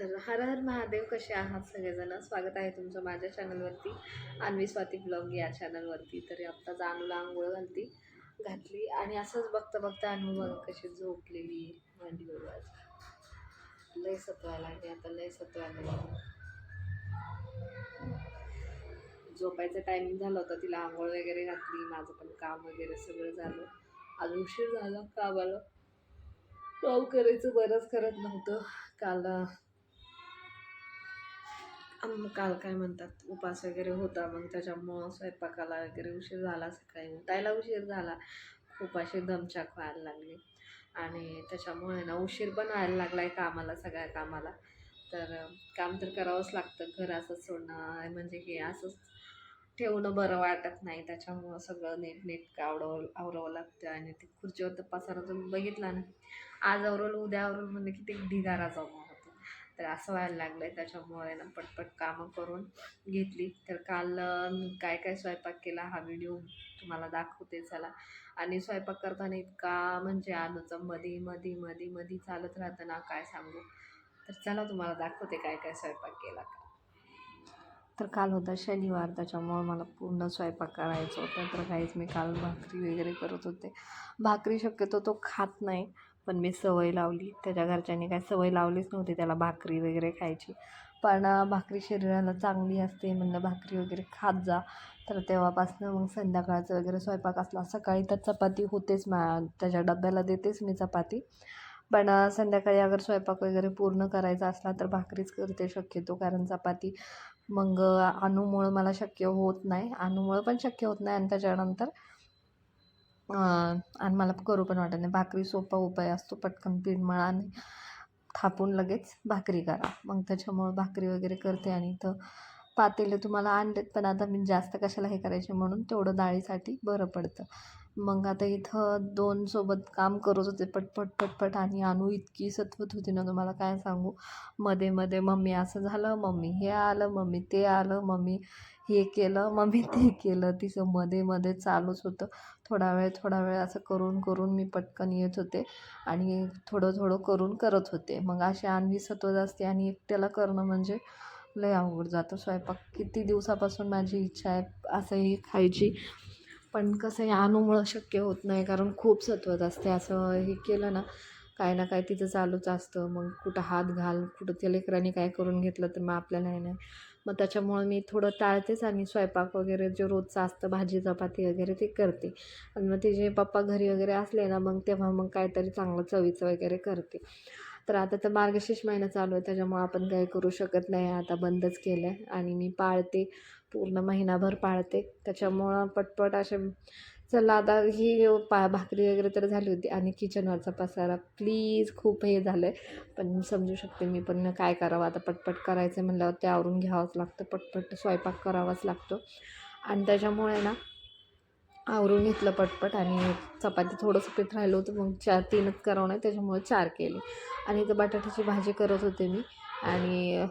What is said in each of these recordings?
तर हर हर महादेव कसे आहात सगळेजण? स्वागत आहे तुमचं माझ्या चॅनलवरती अन्वी स्वाती ब्लॉग या चॅनलवरती तरी आत्ता जानूला आंघोळ घालती घातली आणि असंच बघता बघता अनु कशी झोपलेली आहे. मांडीवर लय सतवायला लागली आता लय सतवायला लागली. झोपायचं टायमिंग झाला होता तिला आंघोळ वगैरे घातली माझं पण काम वगैरे सगळं झालं. अजून उशीर झाला कामाला. काम करायचं बरंच करत नव्हतं. काल काल काय म्हणतात उपास वगैरे होता मग त्याच्यामुळं स्वयंपाकाला वगैरे उशीर झाला सकाळी. उठायला उशीर झाला. खूप अशी दमछाक व्हायला लागली. आणि त्याच्यामुळे ना उशीर पण व्हायला लागला आहे कामाला सगळ्या कामाला. तर काम तर करावंच लागतं. घर असंच सोडणं म्हणजे हे असंच ठेवणं बरं वाटत नाही. त्याच्यामुळं सगळं नीट नीट आवडव आवरावं लागतं. आणि ते खुर्चीवर तर पसारा तुम्ही बघितला ना. आज आवरवलं उद्या आवरवलं म्हणजे किती ढिगारा जाऊ. तर असं व्हायला लागलं आहे त्याच्यामुळे ना पटपट कामं करून घेतली. तर काल मी काय काय स्वयंपाक केला हा व्हिडिओ तुम्हाला दाखवते चला. आणि स्वयंपाक करताना इतका म्हणजे आजचं मधी मधी मधी मधी चालत राहतं ना काय सांगू. तर चला तुम्हाला दाखवते काय काय स्वयंपाक केला का तर काल होता शनिवार त्याच्यामुळं मला पूर्ण स्वयंपाक करायचं होतं. तर काहीच मी काल भाकरी वगैरे करत होते. भाकरी शक्यतो तो खात नाही. पण मी सवय लावली. त्याच्या घरच्यांनी काय सवय लावलीच नव्हती त्याला भाकरी वगैरे खायची. पण भाकरी शरीराला चांगली असते म्हणलं भाकरी वगैरे खात जा. तर तेव्हापासनं मग संध्याकाळचं वगैरे स्वयंपाक असला. सकाळी तर चपाती होतेच मा त्याच्या डब्याला देतेच मी चपाती. पण संध्याकाळी अगर स्वयंपाक वगैरे पूर्ण करायचा असला तर भाकरीच करते शक्यतो. कारण चपाती मग अनुमुळं मला शक्य होत नाही. अनुमुळं पण शक्य होत नाही आणि त्याच्यानंतर आणि मला करू पण वाटत नाही. भाकरी सोपा उपाय असतो पटकन पीठ मळा आणि थापून लगेच भाकरी करा. मग त्याच्यामुळं भाकरी वगैरे करते आणि इथं पातेले तुम्हाला आणलेत पण आता मी जास्त कशाला हे करायचे म्हणून तेवढं डाळीसाठी बरं पडतं. मग आता इथं दोन सोबत काम करत होते पटपट पटपट आणि अनु इतकी सतवत होती ना तुम्हाला काय सांगू? मध्ये मध्ये मम्मी असं झालं मम्मी हे आलं मम्मी ते आलं मम्मी हे केलं मम्मी ते केलं. तिचं मध्ये मध्ये चालूच होतं. थोडा वेळ थोडा वेळ असं करून करून मी पटकन येत होते आणि थोडं थोडं करून करत होते. मग अशी आणवी सतवत असते आणि एकट्याला करणं म्हणजे लय अवघड जातो स्वयंपाक. किती दिवसापासून माझी इच्छा आहे असं हे खायची. पण कसं आहे अनुमुळं शक्य होत नाही कारण खूप सत्वत असते. असं हे केलं ना काय ना काय तिचं चालूच असतं. मग कुठं हात घाल कुठं त्या लेकरांनी काय करून घेतलं तर मग आपल्याला हे नाही. मग त्याच्यामुळं मी थोडं टाळतेच आणि स्वयंपाक वगैरे जे रोजचं असतं भाजी चपाती वगैरे ते करते. आणि मग तिचे पप्पा घरी वगैरे असले ना मग तेव्हा मग काहीतरी चांगलं चवीचं वगैरे करते. तर आता तर मार्गशीर्ष महिना चालू आहे त्याच्यामुळं आपण काही करू शकत नाही. आता बंदच केलं आहे आणि मी पाळते पूर्ण महिनाभर पाळते. त्याच्यामुळं पटपट असे चला आता ही पा भाकरी वगैरे तर झाली होती आणि किचनवरचा पसारा. प्लीज खूप हे झालं आहे पण समजू शकते मी पण काय करावं. आता पटपट करायचं म्हणल्यावर ते आवरून घ्यावंच लागतं. पटपट स्वयंपाक करावाच लागतो. आणि त्याच्यामुळे ना आवरून घेतलं पटपट आणि चपाती थोडंसं पीठ राहिलं होतं मग चार तीनच करावं नाही त्याच्यामुळे चार केले. आणि इथं बटाट्याची भाजी करत होते मी. आणि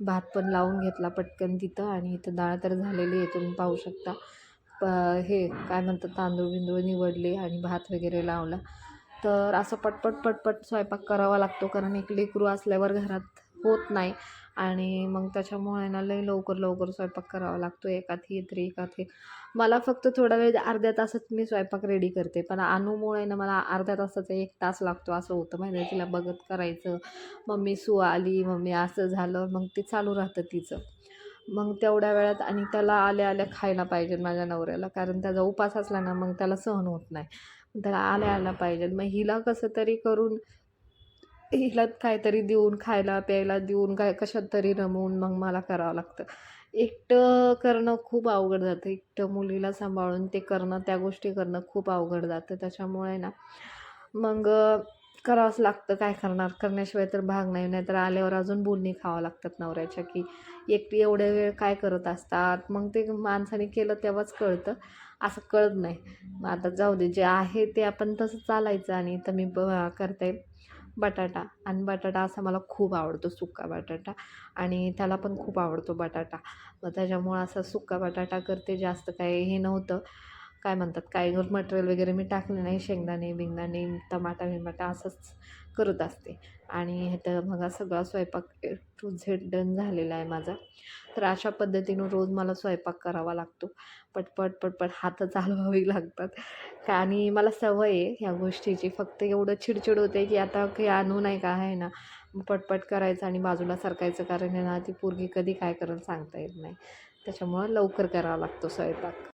भात पण लावून घेतला पटकन तिथं आणि इथं डाळ तर झालेली आहे तुम्ही पाहू शकता. प हे काय म्हणतात तांदूळ बिंदूळ निवडले आणि भात वगैरे लावला. तर असं पटपट पटपट स्वयंपाक करावा लागतो कारण एक लेकरू असल्यावर घरात होत नाही. आणि मग त्याच्यामुळे ना लई लवकर लवकर स्वयंपाक करावा लागतो. एकात ही तरी एकात हे मला फक्त थोडा वेळ अर्ध्या तासात मी स्वयंपाक रेडी करते. पण अनुमुळे ना मला अर्ध्या तासाचा एक तास लागतो. असं होतं माहिती आहे तिला बघत करायचं. मम्मी सू आली मम्मी असं झालं मग ते चालू राहतं तिचं. मग तेवढ्या वेळात आणि त्याला आल्या आल्या खायला पाहिजे माझ्या नवऱ्याला. कारण त्याचा उपास असला ना मग त्याला सहन होत नाही. त्याला आल्या आल्या पाहिजे मग हिला कसं तरी करून हिला काहीतरी देऊन खायला प्यायला देऊन काय कशात तरी रमवून मग मला करावं लागतं. एकटं करणं खूप अवघड जातं. एकटं मुलीला सांभाळून ते करणं त्या गोष्टी करणं खूप अवघड जातं. त्याच्यामुळे ना मग करावंच लागतं. काय करणार? करण्याशिवाय तर भाग नाही. नाहीतर आल्यावर अजून बोलणी खावं लागतात नवऱ्याच्या की एकटी एवढ्या वेळ काय करत असतात? मग ते माणसाने केलं तेव्हाच कळतं. असं कळत नाही. मग आता जाऊ दे जे आहे ते आपण तसं चालायचं आणि तर मी ब करते. बटाटा. आणि बटाटा असा मला खूप आवडतो सुका बटाटा. आणि त्याला पण खूप आवडतो बटाटा. मग त्याच्यामुळं असा सुका बटाटा करते जास्त काही हे नव्हतं. काय म्हणतात काय मटेरियल वगैरे मी टाकले नाही शेंगदाणे बिंगदाणे टमाटा बिमाटा असंच करत असते. आणि तर मग सगळा स्वयंपाक टू झेड डन झालेला आहे माझा. तर अशा पद्धतीनं रोज मला स्वयंपाक करावा लागतो. पटपट पटपट हात चालवावी लागतात. का आणि मला सवय आहे ह्या गोष्टीची. फक्त एवढं चिडचिड होते की आता काही आणू नाही का आहे ना. पटपट करायचं आणि बाजूला सरकायचं कारण आहे ना ती पोरगी कधी काय करेल सांगता येत नाही. त्याच्यामुळं लवकर करावा लागतो स्वयंपाक.